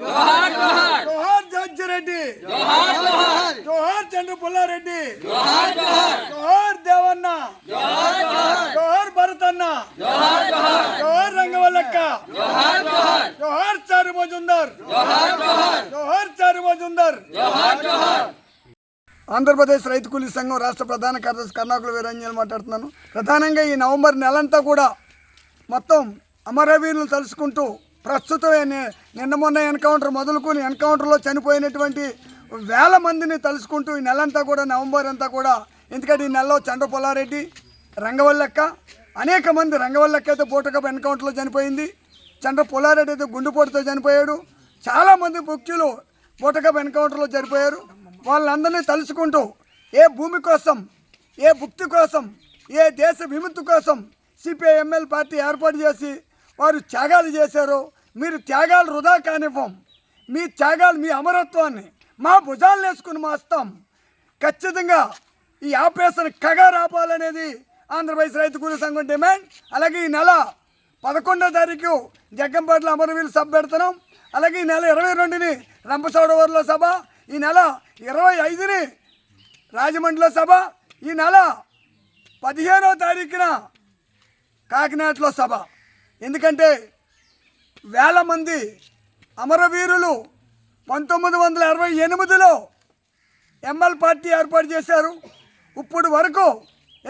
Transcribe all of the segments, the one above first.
జోహార్ జోహార్. జోహార్ జడ్జిరెడ్డి జోహార్ జోహార్. జోహార్ చంద్రపుల్లారెడ్డి. జోహార్ జోహార్. జోహార్ దేవన్న. జోహార్ జోహార్. భరతన్న. జోహార్ జోహార్. రంగవల్లక్క. జోహార్ జోహార్. చారు మజుందర్. జోహార్ జోహార్. చారు మజుందర్. జోహార్ ఆంధ్రప్రదేశ్ రైతు కూలీ సంఘం రాష్ట్ర ప్రధాన కార్యదర్శి కర్ణాకుల వీరంజన్ మాట్లాడుతున్నాను. ప్రధానంగా ఈ నవంబర్ నెలంతా కూడా మొత్తం అమరవీరులను తలుసుకుంటూ ప్రస్తుతం నిన్న మొన్న ఎన్కౌంటర్ మొదలుకొని ఎన్కౌంటర్లో చనిపోయినటువంటి వేల మందిని తలుచుకుంటూ ఈ నెలంతా కూడా నవంబర్ అంతా కూడా ఎందుకంటే ఈ నెలలో చండ్రపొల్లారెడ్డి రంగవల్లెక్క అనేక మంది రంగవల్లెక్క అయితే బూటకప్ ఎన్కౌంటర్లో చనిపోయింది. చంద్ర పొల్లారెడ్డి అయితే గుండెపోటుతో చనిపోయాడు. చాలామంది ముఖ్యులు బూటకప్ ఎన్కౌంటర్లో చనిపోయారు వాళ్ళందరినీ తలుచుకుంటూ ఏ భూమి కోసం ఏ భుక్తి కోసం ఏ దేశ విముక్తి కోసం సిపిఐఎంఎల్ పార్టీ ఏర్పాటు చేసి వారు త్యాగాలు చేశారో మీరు త్యాగాలు వృధా కానివ్వం. మీ త్యాగాలు మీ అమరత్వాన్ని మా భుజాలు వేసుకుని మాస్తాం. ఖచ్చితంగా ఈ ఆపరేషన్ కగా రాపాలనేది ఆంధ్రప్రదేశ్ రైతు కూలీ సంఘం డిమాండ్. అలాగే ఈ నెల పదకొండో తారీఖు జగ్గంపేటలో అమరవీరులు సభ పెడుతున్నాం. అలాగే ఈ నెల ఇరవై రెండుని రంపచోడవరంలో సభ. ఈ నెల ఇరవై ఐదుని రాజమండ్రిలో సభ. ఈ నెల పదిహేనో తారీఖున కాకినాడలో సభ. ఎందుకంటే వేల మంది అమరవీరులు పంతొమ్మిది వందల అరవై ఎనిమిదిలో ఎంఎల్ పార్టీ ఏర్పాటు చేశారు. ఇప్పుడు వరకు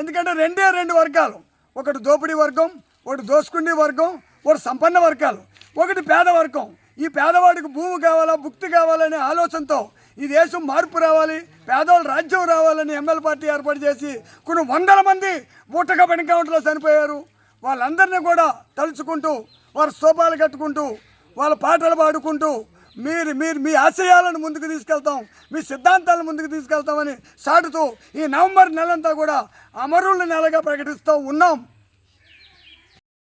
ఎందుకంటే రెండే రెండు వర్గాలు ఒకటి దోపిడీ వర్గం ఒకటి దోసుకుండే వర్గం ఒకటి సంపన్న వర్గాలు ఒకటి పేద వర్గం. ఈ పేదవాడికి భూమి కావాలా భుక్తి కావాలనే ఆలోచనతో ఈ దేశం మార్పు రావాలి పేదవాళ్ళు రాజ్యం రావాలని ఎమ్మెల్యే పార్టీ ఏర్పాటు చేసి కొన్ని వందల మంది బూటక ఎన్కౌంటర్లో చనిపోయారు. వాళ్ళందరినీ కూడా తలుచుకుంటూ వారి స్తూపాలు కట్టుకుంటూ వాళ్ళ పాటలు పాడుకుంటూ మీరు మీరు మీ ఆశయాలను ముందుకు తీసుకెళ్తాం మీ సిద్ధాంతాలను ముందుకు తీసుకెళ్తామని సాటుతూ ఈ నవంబర్ నెలంతా కూడా అమరుల నెలగా ప్రకటిస్తూ ఉన్నాం.